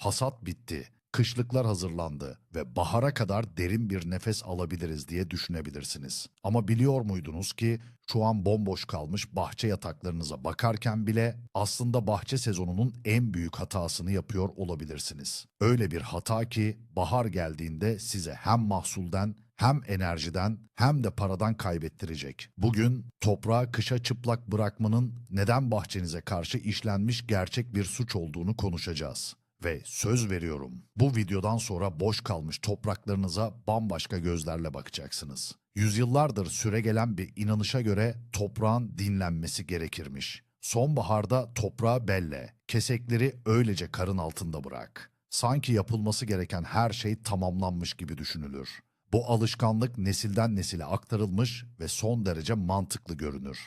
Hasat bitti, kışlıklar hazırlandı ve bahara kadar derin bir nefes alabiliriz diye düşünebilirsiniz. Ama biliyor muydunuz ki şu an bomboş kalmış bahçe yataklarınıza bakarken bile aslında bahçe sezonunun en büyük hatasını yapıyor olabilirsiniz. Öyle bir hata ki bahar geldiğinde size hem mahsulden hem enerjiden hem de paradan kaybettirecek. Bugün toprağı kışa çıplak bırakmanın neden bahçenize karşı işlenmiş gerçek bir suç olduğunu konuşacağız. Ve söz veriyorum bu videodan sonra boş kalmış topraklarınıza bambaşka gözlerle bakacaksınız. Yüzyıllardır süregelen bir inanışa göre toprağın dinlenmesi gerekirmiş. Sonbaharda toprağı belle, kesekleri öylece karın altında bırak. Sanki yapılması gereken her şey tamamlanmış gibi düşünülür. Bu alışkanlık nesilden nesile aktarılmış ve son derece mantıklı görünür.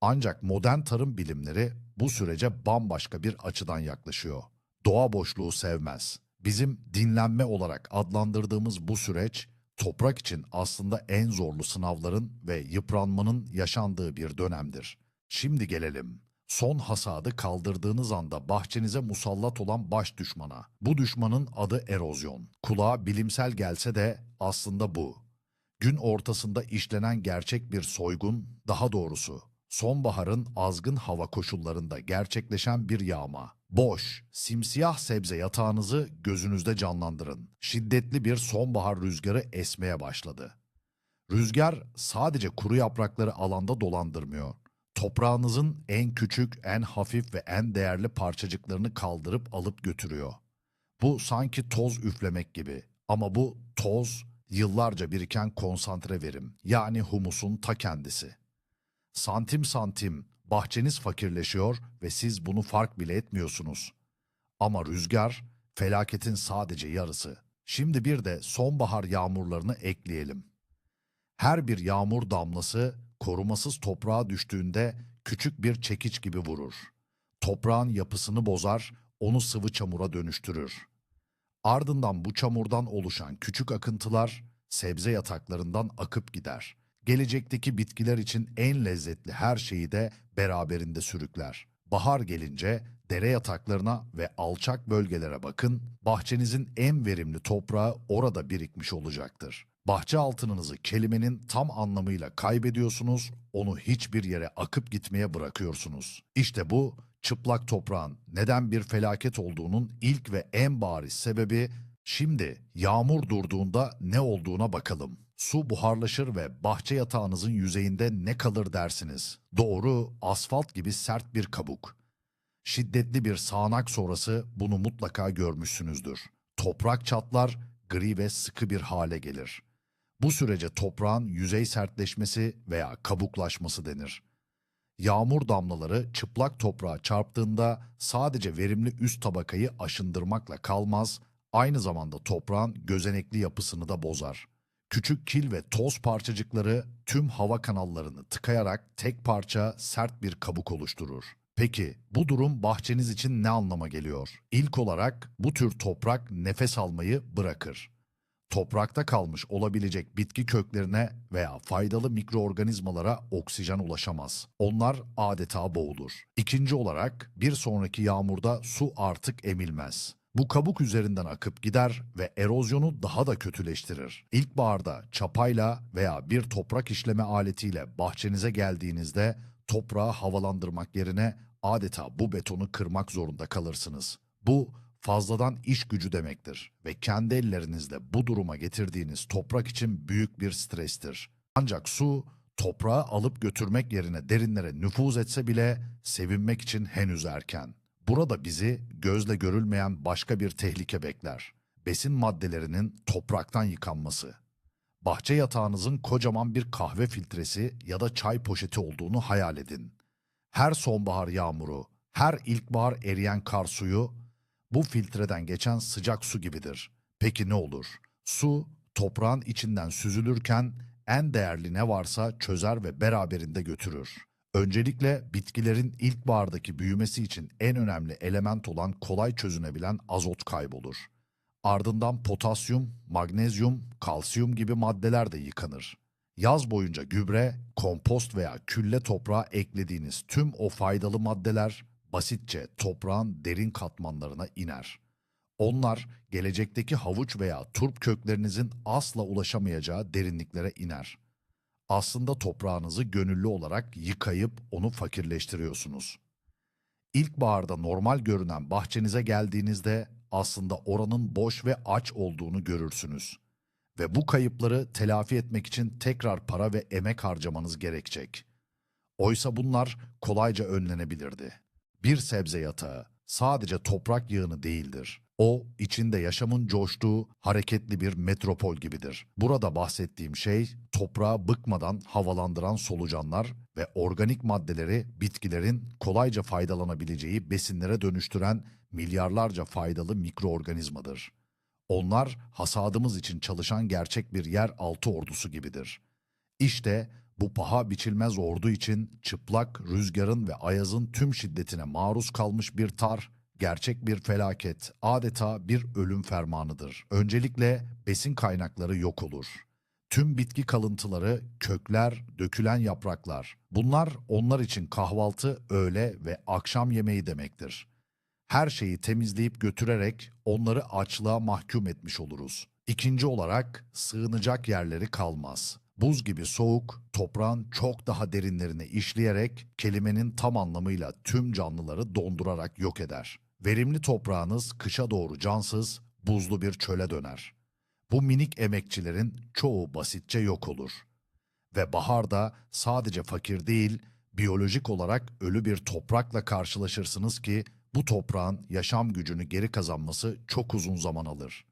Ancak modern tarım bilimleri bu sürece bambaşka bir açıdan yaklaşıyor. Doğa boşluğu sevmez. Bizim dinlenme olarak adlandırdığımız bu süreç toprak için aslında en zorlu sınavların ve yıpranmanın yaşandığı bir dönemdir. Şimdi gelelim. Son hasadı kaldırdığınız anda bahçenize musallat olan baş düşmana. Bu düşmanın adı erozyon. Kulağa bilimsel gelse de aslında bu. Gün ortasında işlenen gerçek bir soygun, daha doğrusu sonbaharın azgın hava koşullarında gerçekleşen bir yağma. Boş, simsiyah sebze yatağınızı gözünüzde canlandırın. Şiddetli bir sonbahar rüzgarı esmeye başladı. Rüzgar sadece kuru yaprakları alanda dolandırmıyor. Toprağınızın en küçük, en hafif ve en değerli parçacıklarını kaldırıp alıp götürüyor. Bu sanki toz üflemek gibi ama bu toz yıllarca biriken konsantre verim yani humusun ta kendisi. Santim santim bahçeniz fakirleşiyor ve siz bunu fark bile etmiyorsunuz. Ama rüzgar felaketin sadece yarısı. Şimdi bir de sonbahar yağmurlarını ekleyelim. Her bir yağmur damlası korumasız toprağa düştüğünde küçük bir çekiç gibi vurur. Toprağın yapısını bozar, onu sıvı çamura dönüştürür. Ardından bu çamurdan oluşan küçük akıntılar sebze yataklarından akıp gider. Gelecekteki bitkiler için en lezzetli her şeyi de beraberinde sürükler. Bahar gelince dere yataklarına ve alçak bölgelere bakın, bahçenizin en verimli toprağı orada birikmiş olacaktır. Bahçe altınınızı kelimenin tam anlamıyla kaybediyorsunuz, onu hiçbir yere akıp gitmeye bırakıyorsunuz. İşte bu çıplak toprağın neden bir felaket olduğunun ilk ve en bariz sebebi şimdi yağmur durduğunda ne olduğuna bakalım. Su buharlaşır ve bahçe yatağınızın yüzeyinde ne kalır dersiniz? Doğru, asfalt gibi sert bir kabuk. Şiddetli bir sağanak sonrası bunu mutlaka görmüşsünüzdür. Toprak çatlar, gri ve sıkı bir hale gelir. Bu sürece toprağın yüzey sertleşmesi veya kabuklaşması denir. Yağmur damlaları çıplak toprağa çarptığında sadece verimli üst tabakayı aşındırmakla kalmaz, aynı zamanda toprağın gözenekli yapısını da bozar. Küçük kil ve toz parçacıkları tüm hava kanallarını tıkayarak tek parça sert bir kabuk oluşturur. Peki bu durum bahçeniz için ne anlama geliyor? İlk olarak bu tür toprak nefes almayı bırakır. Toprakta kalmış olabilecek bitki köklerine veya faydalı mikroorganizmalara oksijen ulaşamaz. Onlar adeta boğulur. İkinci olarak bir sonraki yağmurda su artık emilmez. Bu kabuk üzerinden akıp gider ve erozyonu daha da kötüleştirir. İlkbaharda çapayla veya bir toprak işleme aletiyle bahçenize geldiğinizde toprağı havalandırmak yerine adeta bu betonu kırmak zorunda kalırsınız. Bu fazladan iş gücü demektir ve kendi ellerinizle bu duruma getirdiğiniz toprak için büyük bir strestir. Ancak su toprağı alıp götürmek yerine derinlere nüfuz etse bile sevinmek için henüz erken. Burada bizi gözle görülmeyen başka bir tehlike bekler. Besin maddelerinin topraktan yıkanması. Bahçe yatağınızın kocaman bir kahve filtresi ya da çay poşeti olduğunu hayal edin. Her sonbahar yağmuru, her ilkbahar eriyen kar suyu bu filtreden geçen sıcak su gibidir. Peki ne olur? Su toprağın içinden süzülürken en değerli ne varsa çözer ve beraberinde götürür. Öncelikle bitkilerin ilkbahardaki büyümesi için en önemli element olan kolay çözünebilen azot kaybolur. Ardından potasyum, magnezyum, kalsiyum gibi maddeler de yıkanır. Yaz boyunca gübre, kompost veya külle toprağa eklediğiniz tüm o faydalı maddeler basitçe toprağın derin katmanlarına iner. Onlar gelecekteki havuç veya turp köklerinizin asla ulaşamayacağı derinliklere iner. Aslında toprağınızı gönüllü olarak yıkayıp onu fakirleştiriyorsunuz. İlkbaharda normal görünen bahçenize geldiğinizde aslında oranın boş ve aç olduğunu görürsünüz. Ve bu kayıpları telafi etmek için tekrar para ve emek harcamanız gerekecek. Oysa bunlar kolayca önlenebilirdi. Bir sebze yatağı sadece toprak yığını değildir. O, içinde yaşamın coştuğu hareketli bir metropol gibidir. Burada bahsettiğim şey, toprağı bıkmadan havalandıran solucanlar ve organik maddeleri bitkilerin kolayca faydalanabileceği besinlere dönüştüren milyarlarca faydalı mikroorganizmadır. Onlar hasadımız için çalışan gerçek bir yer altı ordusu gibidir. İşte bu paha biçilmez ordu için çıplak rüzgarın ve ayazın tüm şiddetine maruz kalmış bir tar, gerçek bir felaket, adeta bir ölüm fermanıdır. Öncelikle besin kaynakları yok olur. Tüm bitki kalıntıları, kökler, dökülen yapraklar. Bunlar onlar için kahvaltı, öğle ve akşam yemeği demektir. Her şeyi temizleyip götürerek onları açlığa mahkum etmiş oluruz. İkinci olarak sığınacak yerleri kalmaz. Buz gibi soğuk, toprağın çok daha derinlerine işleyerek kelimenin tam anlamıyla tüm canlıları dondurarak yok eder. Verimli toprağınız kışa doğru cansız, buzlu bir çöle döner. Bu minik emekçilerin çoğu basitçe yok olur. Ve baharda sadece fakir değil, biyolojik olarak ölü bir toprakla karşılaşırsınız ki bu toprağın yaşam gücünü geri kazanması çok uzun zaman alır.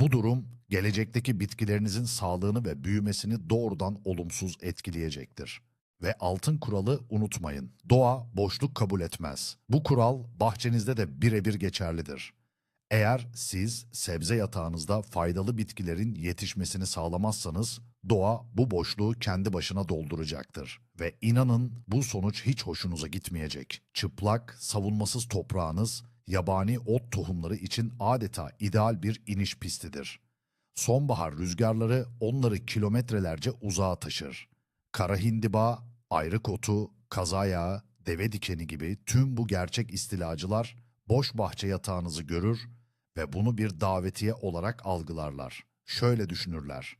Bu durum gelecekteki bitkilerinizin sağlığını ve büyümesini doğrudan olumsuz etkileyecektir. Ve altın kuralı unutmayın. Doğa boşluk kabul etmez. Bu kural bahçenizde de birebir geçerlidir. Eğer siz sebze yatağınızda faydalı bitkilerin yetişmesini sağlamazsanız doğa bu boşluğu kendi başına dolduracaktır. Ve inanın bu sonuç hiç hoşunuza gitmeyecek. Çıplak, savunmasız toprağınız yabani ot tohumları için adeta ideal bir iniş pistidir. Sonbahar rüzgarları onları kilometrelerce uzağa taşır. Kara hindiba, ayrık otu, kazayağı, deve dikeni gibi tüm bu gerçek istilacılar boş bahçe yatağınızı görür ve bunu bir davetiye olarak algılarlar. Şöyle düşünürler.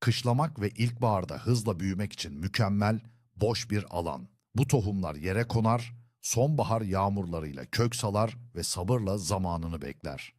Kışlamak ve ilkbaharda hızla büyümek için mükemmel, boş bir alan. Bu tohumlar yere konar, sonbahar yağmurlarıyla kök salar ve sabırla zamanını bekler.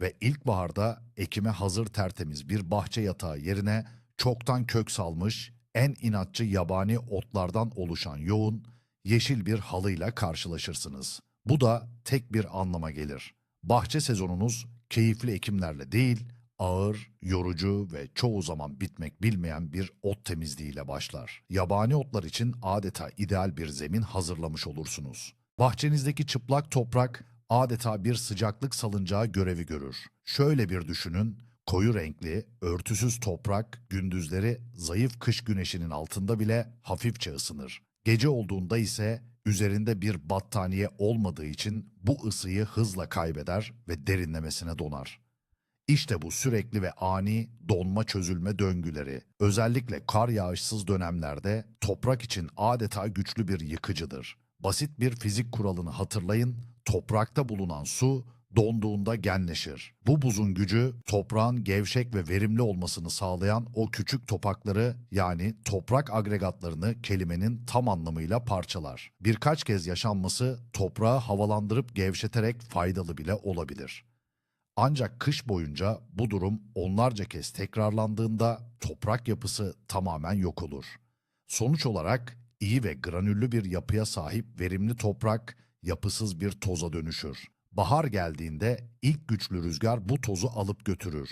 Ve ilkbaharda ekime hazır tertemiz bir bahçe yatağı yerine çoktan kök salmış, en inatçı yabani otlardan oluşan yoğun, yeşil bir halıyla karşılaşırsınız. Bu da tek bir anlama gelir. Bahçe sezonunuz keyifli ekimlerle değil, ağır, yorucu ve çoğu zaman bitmek bilmeyen bir ot temizliğiyle başlar. Yabani otlar için adeta ideal bir zemin hazırlamış olursunuz. Bahçenizdeki çıplak toprak adeta bir sıcaklık salıncağı görevi görür. Şöyle bir düşünün, koyu renkli, örtüsüz toprak gündüzleri zayıf kış güneşinin altında bile hafifçe ısınır. Gece olduğunda ise üzerinde bir battaniye olmadığı için bu ısıyı hızla kaybeder ve derinlemesine donar. İşte bu sürekli ve ani donma çözülme döngüleri özellikle kar yağışsız dönemlerde toprak için adeta güçlü bir yıkıcıdır. Basit bir fizik kuralını hatırlayın, toprakta bulunan su donduğunda genleşir. Bu buzun gücü toprağın gevşek ve verimli olmasını sağlayan o küçük topakları yani toprak agregatlarını kelimenin tam anlamıyla parçalar. Birkaç kez yaşanması toprağı havalandırıp gevşeterek faydalı bile olabilir. Ancak kış boyunca bu durum onlarca kez tekrarlandığında toprak yapısı tamamen yok olur. Sonuç olarak iyi ve granüllü bir yapıya sahip verimli toprak yapısız bir toza dönüşür. Bahar geldiğinde ilk güçlü rüzgar bu tozu alıp götürür.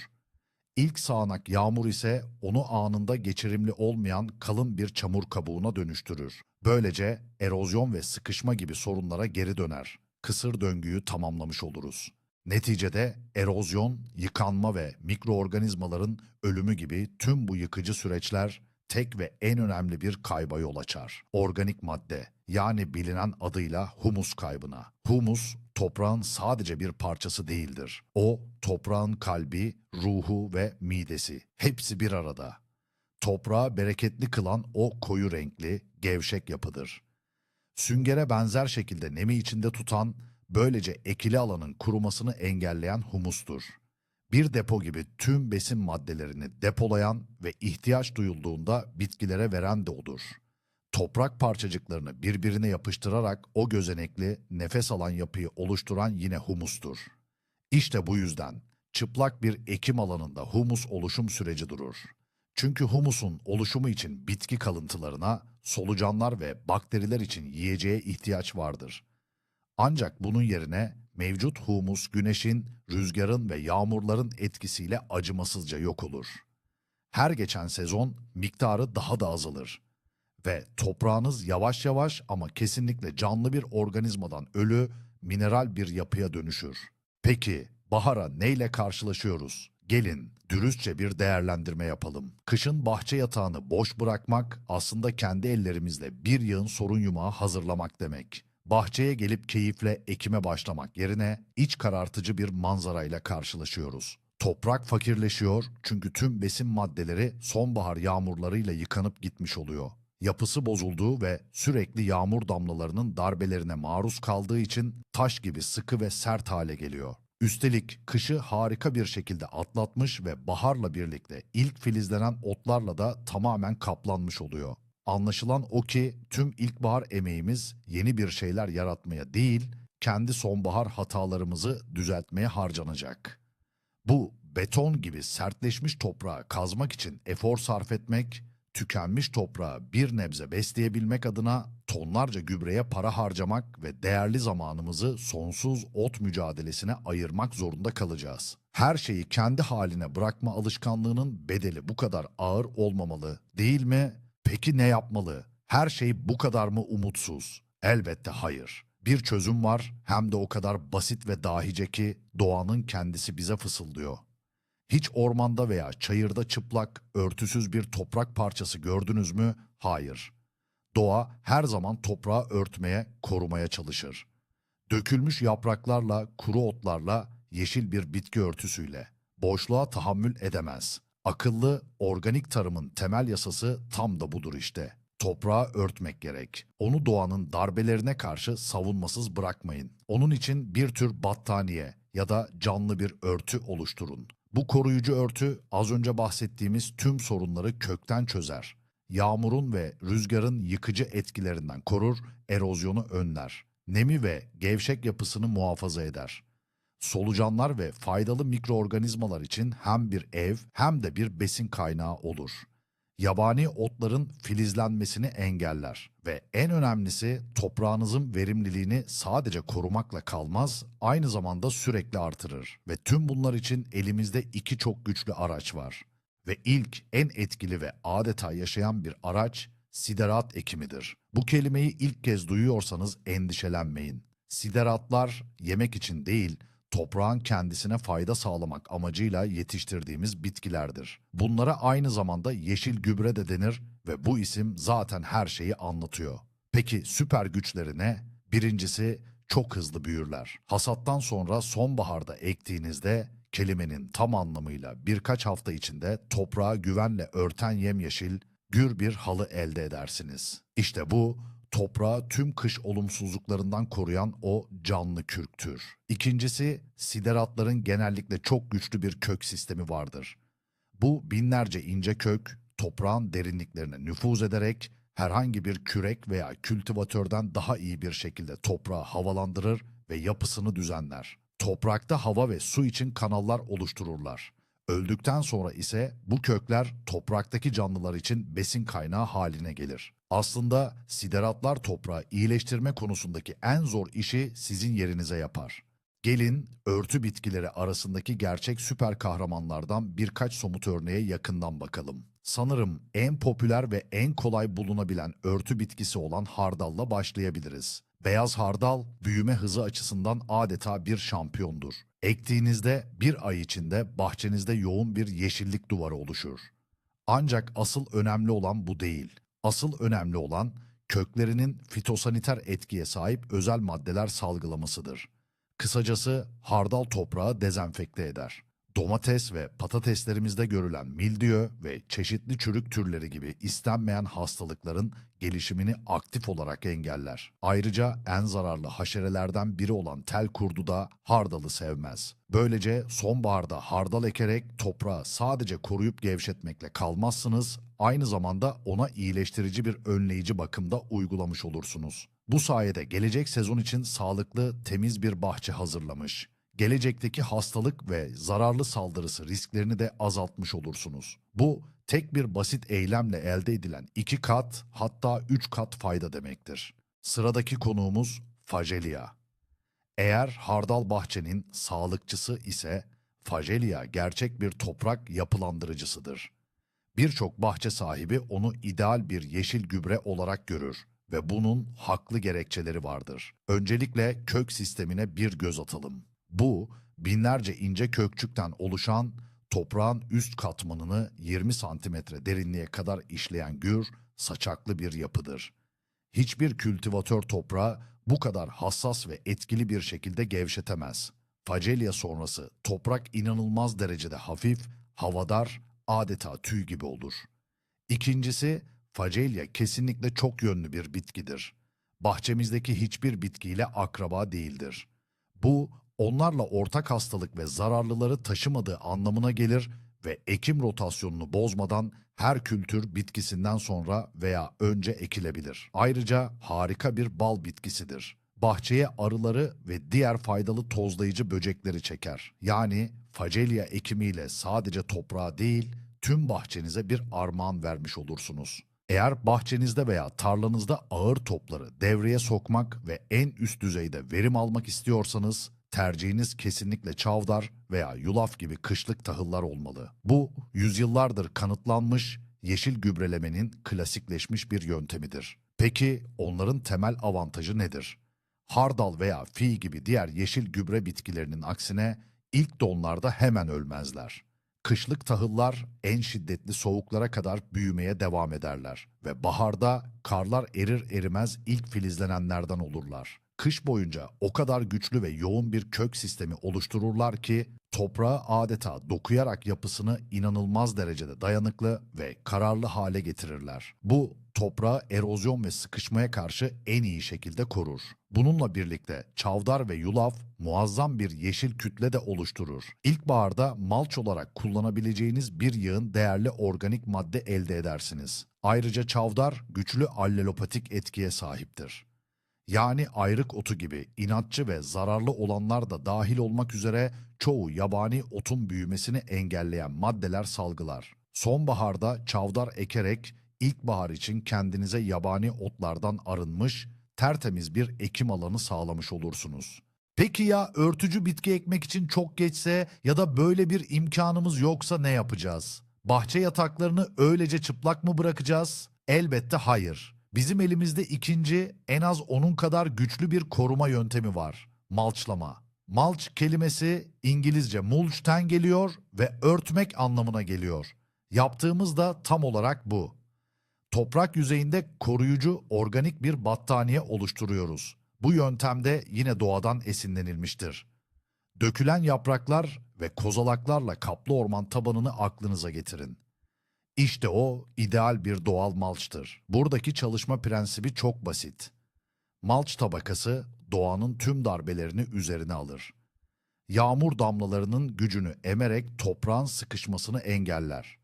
İlk sağanak yağmur ise onu anında geçirimli olmayan kalın bir çamur kabuğuna dönüştürür. Böylece erozyon ve sıkışma gibi sorunlara geri döner. Kısır döngüyü tamamlamış oluruz. Neticede erozyon, yıkanma ve mikroorganizmaların ölümü gibi tüm bu yıkıcı süreçler tek ve en önemli bir kayba yol açar. Organik madde yani bilinen adıyla humus kaybına. Humus toprağın sadece bir parçası değildir. O toprağın kalbi, ruhu ve midesi. Hepsi bir arada. Toprağı bereketli kılan o koyu renkli, gevşek yapıdır. Süngere benzer şekilde nemi içinde tutan, Böylece ekili alanın kurumasını engelleyen humustur. Bir depo gibi tüm besin maddelerini depolayan ve ihtiyaç duyulduğunda bitkilere veren de odur. Toprak parçacıklarını birbirine yapıştırarak o gözenekli, nefes alan yapıyı oluşturan yine humustur. İşte bu yüzden çıplak bir ekim alanında humus oluşum süreci durur. Çünkü humusun oluşumu için bitki kalıntılarına, solucanlar ve bakteriler için yiyeceğe ihtiyaç vardır. Ancak bunun yerine mevcut humus güneşin, rüzgarın ve yağmurların etkisiyle acımasızca yok olur. Her geçen sezon miktarı daha da azalır ve toprağınız yavaş yavaş ama kesinlikle canlı bir organizmadan ölü, mineral bir yapıya dönüşür. Peki bahara neyle karşılaşıyoruz? Gelin dürüstçe bir değerlendirme yapalım. Kışın bahçe yatağını boş bırakmak aslında kendi ellerimizle bir yığın sorun yumağı hazırlamak demek. Bahçeye gelip keyifle ekime başlamak yerine iç karartıcı bir manzarayla karşılaşıyoruz. Toprak fakirleşiyor çünkü tüm besin maddeleri sonbahar yağmurlarıyla yıkanıp gitmiş oluyor. Yapısı bozulduğu ve sürekli yağmur damlalarının darbelerine maruz kaldığı için taş gibi sıkı ve sert hale geliyor. Üstelik kışı harika bir şekilde atlatmış ve baharla birlikte ilk filizlenen otlarla da tamamen kaplanmış oluyor. Anlaşılan o ki tüm ilkbahar emeğimiz yeni bir şeyler yaratmaya değil, kendi sonbahar hatalarımızı düzeltmeye harcanacak. Bu beton gibi sertleşmiş toprağı kazmak için efor sarf etmek, tükenmiş toprağı bir nebze besleyebilmek adına tonlarca gübreye para harcamak ve değerli zamanımızı sonsuz ot mücadelesine ayırmak zorunda kalacağız. Her şeyi kendi haline bırakma alışkanlığının bedeli bu kadar ağır olmamalı, değil mi? Peki ne yapmalı? Her şey bu kadar mı umutsuz? Elbette hayır. Bir çözüm var hem de o kadar basit ve dahice ki doğanın kendisi bize fısıldıyor. Hiç ormanda veya çayırda çıplak, örtüsüz bir toprak parçası gördünüz mü? Hayır. Doğa her zaman toprağı örtmeye, korumaya çalışır. Dökülmüş yapraklarla, kuru otlarla, yeşil bir bitki örtüsüyle. Boşluğa tahammül edemez. Akıllı, organik tarımın temel yasası tam da budur işte. Toprağı örtmek gerek. Onu doğanın darbelerine karşı savunmasız bırakmayın. Onun için bir tür battaniye ya da canlı bir örtü oluşturun. Bu koruyucu örtü az önce bahsettiğimiz tüm sorunları kökten çözer. Yağmurun ve rüzgarın yıkıcı etkilerinden korur, erozyonu önler. Nemi ve gevşek yapısını muhafaza eder. Solucanlar ve faydalı mikroorganizmalar için hem bir ev hem de bir besin kaynağı olur. Yabani otların filizlenmesini engeller ve en önemlisi toprağınızın verimliliğini sadece korumakla kalmaz, aynı zamanda sürekli artırır. Ve tüm bunlar için elimizde iki çok güçlü araç var. Ve ilk, en etkili ve adeta yaşayan bir araç siderat ekimidir. Bu kelimeyi ilk kez duyuyorsanız endişelenmeyin. Sideratlar yemek için değil, toprağın kendisine fayda sağlamak amacıyla yetiştirdiğimiz bitkilerdir. Bunlara aynı zamanda yeşil gübre de denir ve bu isim zaten her şeyi anlatıyor. Peki süper güçleri ne? Birincisi çok hızlı büyürler. Hasattan sonra sonbaharda ektiğinizde kelimenin tam anlamıyla birkaç hafta içinde toprağı güvenle örten yemyeşil, gür bir halı elde edersiniz. İşte bu toprağı tüm kış olumsuzluklarından koruyan o canlı kürktür. İkincisi, sideratların genellikle çok güçlü bir kök sistemi vardır. Bu binlerce ince kök, toprağın derinliklerine nüfuz ederek herhangi bir kürek veya kültivatörden daha iyi bir şekilde toprağı havalandırır ve yapısını düzenler. Toprakta hava ve su için kanallar oluştururlar. Öldükten sonra ise bu kökler topraktaki canlılar için besin kaynağı haline gelir. Aslında sideratlar toprağı iyileştirme konusundaki en zor işi sizin yerinize yapar. Gelin örtü bitkileri arasındaki gerçek süper kahramanlardan birkaç somut örneğe yakından bakalım. Sanırım en popüler ve en kolay bulunabilen örtü bitkisi olan hardalla başlayabiliriz. Beyaz hardal büyüme hızı açısından adeta bir şampiyondur. Ektiğinizde bir ay içinde bahçenizde yoğun bir yeşillik duvarı oluşur. Ancak asıl önemli olan bu değil. Asıl önemli olan köklerinin fitosaniter etkiye sahip özel maddeler salgılamasıdır. Kısacası hardal toprağı dezenfekte eder. Domates ve patateslerimizde görülen mildiyo ve çeşitli çürük türleri gibi istenmeyen hastalıkların gelişimini aktif olarak engeller. Ayrıca en zararlı haşerelerden biri olan tel kurdu da hardalı sevmez. Böylece sonbaharda hardal ekerek toprağı sadece koruyup gevşetmekle kalmazsınız, aynı zamanda ona iyileştirici bir önleyici bakımda uygulamış olursunuz. Bu sayede gelecek sezon için sağlıklı, temiz bir bahçe hazırlamış gelecekteki hastalık ve zararlı saldırısı risklerini de azaltmış olursunuz. Bu tek bir basit eylemle elde edilen iki kat hatta üç kat fayda demektir. Sıradaki konuğumuz Fajelia. Eğer hardal bahçenin sağlıkçısı ise Fajelia gerçek bir toprak yapılandırıcısıdır. Birçok bahçe sahibi onu ideal bir yeşil gübre olarak görür ve bunun haklı gerekçeleri vardır. Öncelikle kök sistemine bir göz atalım. Bu, binlerce ince kökçükten oluşan toprağın üst katmanını 20 santimetre derinliğe kadar işleyen gür, saçaklı bir yapıdır. Hiçbir kültivatör toprağı bu kadar hassas ve etkili bir şekilde gevşetemez. Facelya sonrası toprak inanılmaz derecede hafif, havadar, adeta tüy gibi olur. İkincisi, facelya kesinlikle çok yönlü bir bitkidir. Bahçemizdeki hiçbir bitkiyle akraba değildir. Bu, onlarla ortak hastalık ve zararlıları taşımadığı anlamına gelir ve ekim rotasyonunu bozmadan her kültür bitkisinden sonra veya önce ekilebilir. Ayrıca harika bir bal bitkisidir. Bahçeye arıları ve diğer faydalı tozlayıcı böcekleri çeker. Yani facelya ekimiyle sadece toprağa değil, tüm bahçenize bir armağan vermiş olursunuz. Eğer bahçenizde veya tarlanızda ağır topları devreye sokmak ve en üst düzeyde verim almak istiyorsanız tercihiniz kesinlikle çavdar veya yulaf gibi kışlık tahıllar olmalı. Bu yüzyıllardır kanıtlanmış yeşil gübrelemenin klasikleşmiş bir yöntemidir. Peki onların temel avantajı nedir? Hardal veya fi gibi diğer yeşil gübre bitkilerinin aksine ilk donlarda hemen ölmezler. Kışlık tahıllar en şiddetli soğuklara kadar büyümeye devam ederler ve baharda karlar erir erimez ilk filizlenenlerden olurlar. Kış boyunca o kadar güçlü ve yoğun bir kök sistemi oluştururlar ki toprağı adeta dokuyarak yapısını inanılmaz derecede dayanıklı ve kararlı hale getirirler. Bu toprağı erozyon ve sıkışmaya karşı en iyi şekilde korur. Bununla birlikte çavdar ve yulaf muazzam bir yeşil kütle de oluşturur. İlkbaharda malç olarak kullanabileceğiniz bir yığın değerli organik madde elde edersiniz. Ayrıca çavdar güçlü allelopatik etkiye sahiptir. Yani ayrık otu gibi inatçı ve zararlı olanlar da dahil olmak üzere çoğu yabani otun büyümesini engelleyen maddeler salgılar. Sonbaharda çavdar ekerek ilkbahar için kendinize yabani otlardan arınmış, tertemiz bir ekim alanı sağlamış olursunuz. Peki ya örtücü bitki ekmek için çok geçse ya da böyle bir imkanımız yoksa ne yapacağız? Bahçe yataklarını öylece çıplak mı bırakacağız? Elbette hayır. Bizim elimizde ikinci, en az onun kadar güçlü bir koruma yöntemi var. Malçlama. Malç kelimesi İngilizce mulch'ten geliyor ve örtmek anlamına geliyor. Yaptığımız da tam olarak bu. Toprak yüzeyinde koruyucu organik bir battaniye oluşturuyoruz. Bu yöntemde yine doğadan esinlenilmiştir. Dökülen yapraklar ve kozalaklarla kaplı orman tabanını aklınıza getirin. İşte o ideal bir doğal malçtır. Buradaki çalışma prensibi çok basit. Malç tabakası doğanın tüm darbelerini üzerine alır. Yağmur damlalarının gücünü emerek toprağın sıkışmasını engeller.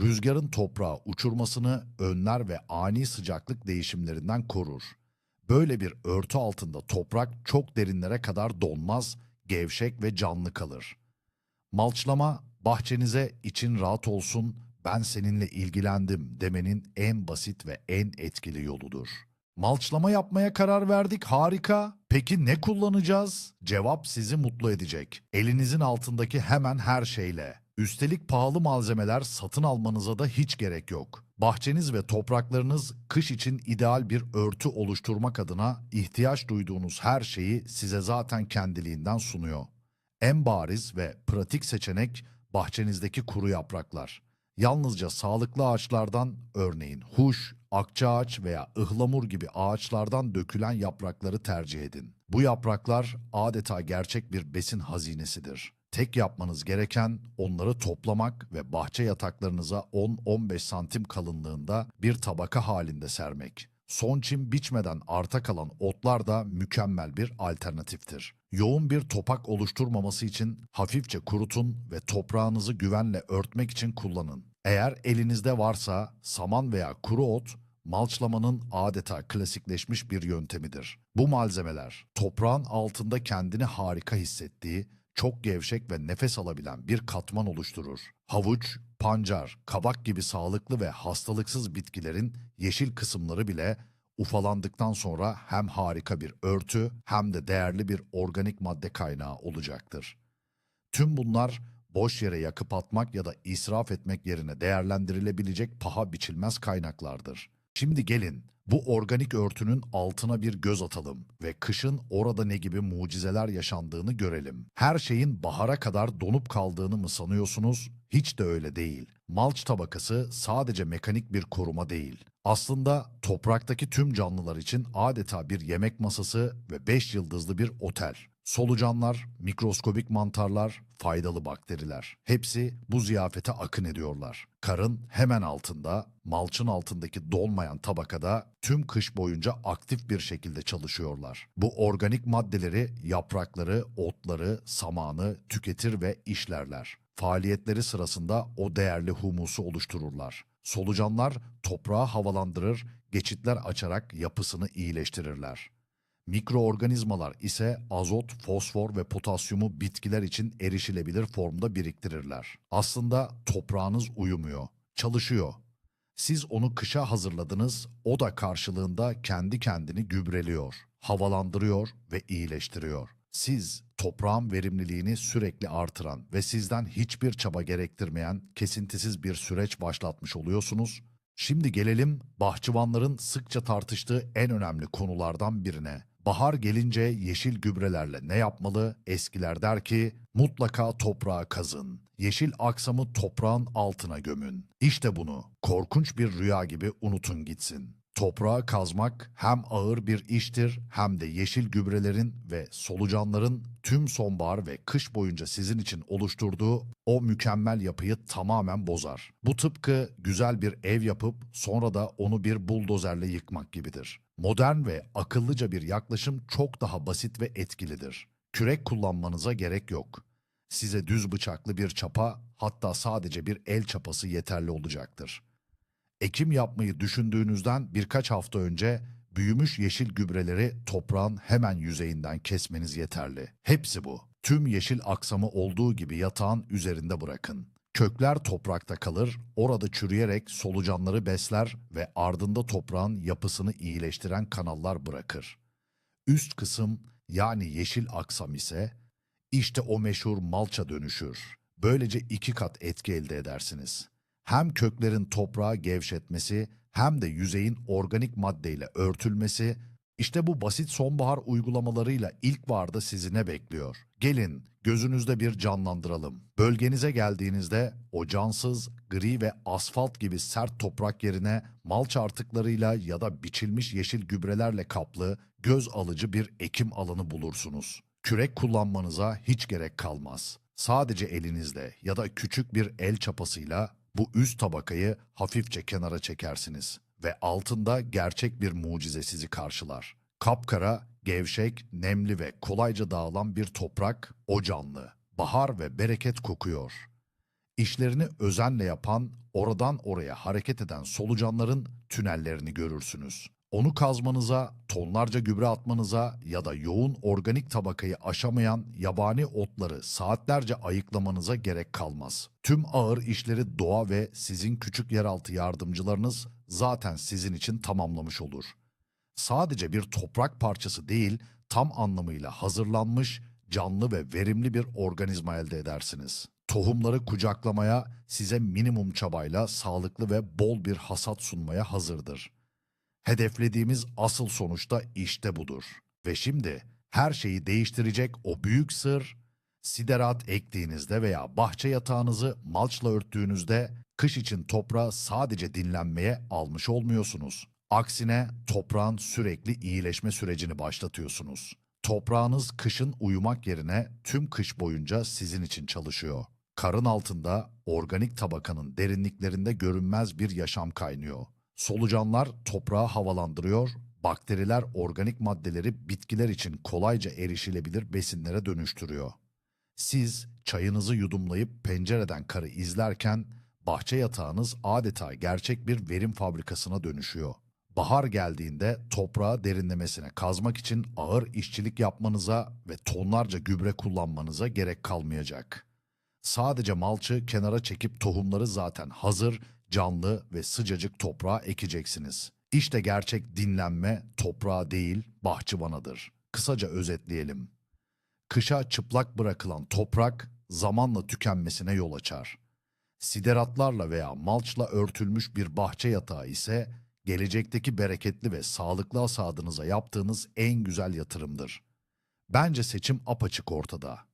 Rüzgarın toprağı uçurmasını önler ve ani sıcaklık değişimlerinden korur. Böyle bir örtü altında toprak çok derinlere kadar donmaz, gevşek ve canlı kalır. Malçlama bahçenize için rahat olsun, ben seninle ilgilendim demenin en basit ve en etkili yoludur. Malçlama yapmaya karar verdik harika. Peki ne kullanacağız? Cevap sizi mutlu edecek. Elinizin altındaki hemen her şeyle. Üstelik pahalı malzemeler satın almanıza da hiç gerek yok. Bahçeniz ve topraklarınız kış için ideal bir örtü oluşturmak adına ihtiyaç duyduğunuz her şeyi size zaten kendiliğinden sunuyor. En bariz ve pratik seçenek bahçenizdeki kuru yapraklar. Yalnızca sağlıklı ağaçlardan örneğin huş, akçaağaç veya ıhlamur gibi ağaçlardan dökülen yaprakları tercih edin. Bu yapraklar adeta gerçek bir besin hazinesidir. Tek yapmanız gereken onları toplamak ve bahçe yataklarınıza 10-15 santim kalınlığında bir tabaka halinde sermek. Son çim biçmeden arta kalan otlar da mükemmel bir alternatiftir. Yoğun bir topak oluşturmaması için hafifçe kurutun ve toprağınızı güvenle örtmek için kullanın. Eğer elinizde varsa saman veya kuru ot malçlamanın adeta klasikleşmiş bir yöntemidir. Bu malzemeler toprağın altında kendini harika hissettiği, çok gevşek ve nefes alabilen bir katman oluşturur. Havuç, pancar, kabak gibi sağlıklı ve hastalıksız bitkilerin yeşil kısımları bile ufalandıktan sonra hem harika bir örtü hem de değerli bir organik madde kaynağı olacaktır. Tüm bunlar boş yere yakıp atmak ya da israf etmek yerine değerlendirilebilecek paha biçilmez kaynaklardır. Şimdi gelin bu organik örtünün altına bir göz atalım ve kışın orada ne gibi mucizeler yaşandığını görelim. Her şeyin bahara kadar donup kaldığını mı sanıyorsunuz? Hiç de öyle değil. Malç tabakası sadece mekanik bir koruma değil. Aslında topraktaki tüm canlılar için adeta bir yemek masası ve 5 yıldızlı bir otel. Solucanlar, mikroskobik mantarlar, faydalı bakteriler. Hepsi bu ziyafete akın ediyorlar. Karın hemen altında, malçın altındaki dolmayan tabakada tüm kış boyunca aktif bir şekilde çalışıyorlar. Bu organik maddeleri, yaprakları, otları, samanı tüketir ve işlerler. Faaliyetleri sırasında o değerli humusu oluştururlar. Solucanlar toprağı havalandırır, geçitler açarak yapısını iyileştirirler. Mikroorganizmalar ise azot, fosfor ve potasyumu bitkiler için erişilebilir formda biriktirirler. Aslında toprağınız uyumuyor, çalışıyor. Siz onu kışa hazırladınız, o da karşılığında kendi kendini gübreliyor, havalandırıyor ve iyileştiriyor. Siz toprağın verimliliğini sürekli artıran ve sizden hiçbir çaba gerektirmeyen kesintisiz bir süreç başlatmış oluyorsunuz. Şimdi gelelim bahçıvanların sıkça tartıştığı en önemli konulardan birine. Bahar gelince yeşil gübrelerle ne yapmalı? Eskiler der ki mutlaka toprağa kazın. Yeşil aksamı toprağın altına gömün. İşte bunu korkunç bir rüya gibi unutun gitsin. Toprağı kazmak hem ağır bir iştir hem de yeşil gübrelerin ve solucanların tüm sonbahar ve kış boyunca sizin için oluşturduğu o mükemmel yapıyı tamamen bozar. Bu tıpkı güzel bir ev yapıp sonra da onu bir buldozerle yıkmak gibidir. Modern ve akıllıca bir yaklaşım çok daha basit ve etkilidir. Kürek kullanmanıza gerek yok. Size düz bıçaklı bir çapa hatta sadece bir el çapası yeterli olacaktır. Ekim yapmayı düşündüğünüzden birkaç hafta önce büyümüş yeşil gübreleri toprağın hemen yüzeyinden kesmeniz yeterli. Hepsi bu. Tüm yeşil aksamı olduğu gibi yatağın üzerinde bırakın. Kökler toprakta kalır, orada çürüyerek solucanları besler ve ardında toprağın yapısını iyileştiren kanallar bırakır. Üst kısım yani yeşil aksam ise işte o meşhur malça dönüşür. Böylece iki kat etki elde edersiniz. Hem köklerin toprağı gevşetmesi hem de yüzeyin organik maddeyle örtülmesi işte bu basit sonbahar uygulamalarıyla ilkbaharda sizi ne bekliyor? Gelin gözünüzde bir canlandıralım. Bölgenize geldiğinizde o cansız, gri ve asfalt gibi sert toprak yerine malç artıklarıyla ya da biçilmiş yeşil gübrelerle kaplı, göz alıcı bir ekim alanı bulursunuz. Kürek kullanmanıza hiç gerek kalmaz. Sadece elinizle ya da küçük bir el çapasıyla bu üst tabakayı hafifçe kenara çekersiniz ve altında gerçek bir mucize sizi karşılar. Kapkara, gevşek, nemli ve kolayca dağılan bir toprak, o canlı. Bahar ve bereket kokuyor. İşlerini özenle yapan, oradan oraya hareket eden solucanların tünellerini görürsünüz. Onu kazmanıza, tonlarca gübre atmanıza ya da yoğun organik tabakayı aşamayan yabani otları saatlerce ayıklamanıza gerek kalmaz. Tüm ağır işleri doğa ve sizin küçük yeraltı yardımcılarınız zaten sizin için tamamlamış olur. Sadece bir toprak parçası değil, tam anlamıyla hazırlanmış, canlı ve verimli bir organizma elde edersiniz. Tohumları kucaklamaya, size minimum çabayla sağlıklı ve bol bir hasat sunmaya hazırdır. Hedeflediğimiz asıl sonuçta işte budur. Ve şimdi her şeyi değiştirecek o büyük sır, siderat ektiğinizde veya bahçe yatağınızı malçla örttüğünüzde kış için toprağı sadece dinlenmeye almış olmuyorsunuz. Aksine toprağın sürekli iyileşme sürecini başlatıyorsunuz. Toprağınız kışın uyumak yerine tüm kış boyunca sizin için çalışıyor. Karın altında organik tabakanın derinliklerinde görünmez bir yaşam kaynıyor. Solucanlar toprağı havalandırıyor, bakteriler organik maddeleri bitkiler için kolayca erişilebilir besinlere dönüştürüyor. Siz çayınızı yudumlayıp pencereden karı izlerken bahçe yatağınız adeta gerçek bir verim fabrikasına dönüşüyor. Bahar geldiğinde toprağı derinlemesine kazmak için ağır işçilik yapmanıza ve tonlarca gübre kullanmanıza gerek kalmayacak. Sadece malçı kenara çekip tohumları zaten hazır, canlı ve sıcacık toprağa ekeceksiniz. İşte gerçek dinlenme toprağa değil bahçıvanadır. Kısaca özetleyelim. Kışa çıplak bırakılan toprak zamanla tükenmesine yol açar. Sideratlarla veya malçla örtülmüş bir bahçe yatağı ise gelecekteki bereketli ve sağlıklı hasadınıza yaptığınız en güzel yatırımdır. Bence seçim apaçık ortada.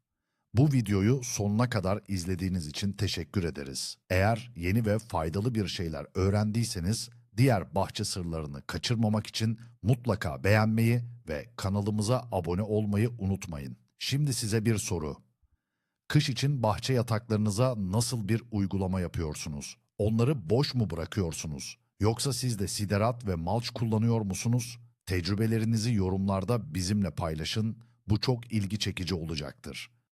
Bu videoyu sonuna kadar izlediğiniz için teşekkür ederiz. Eğer yeni ve faydalı bir şeyler öğrendiyseniz diğer bahçe sırlarını kaçırmamak için mutlaka beğenmeyi ve kanalımıza abone olmayı unutmayın. Şimdi size bir soru. Kış için bahçe yataklarınıza nasıl bir uygulama yapıyorsunuz? Onları boş mu bırakıyorsunuz? Yoksa siz de siderat ve malç kullanıyor musunuz? Tecrübelerinizi yorumlarda bizimle paylaşın. Bu çok ilgi çekici olacaktır.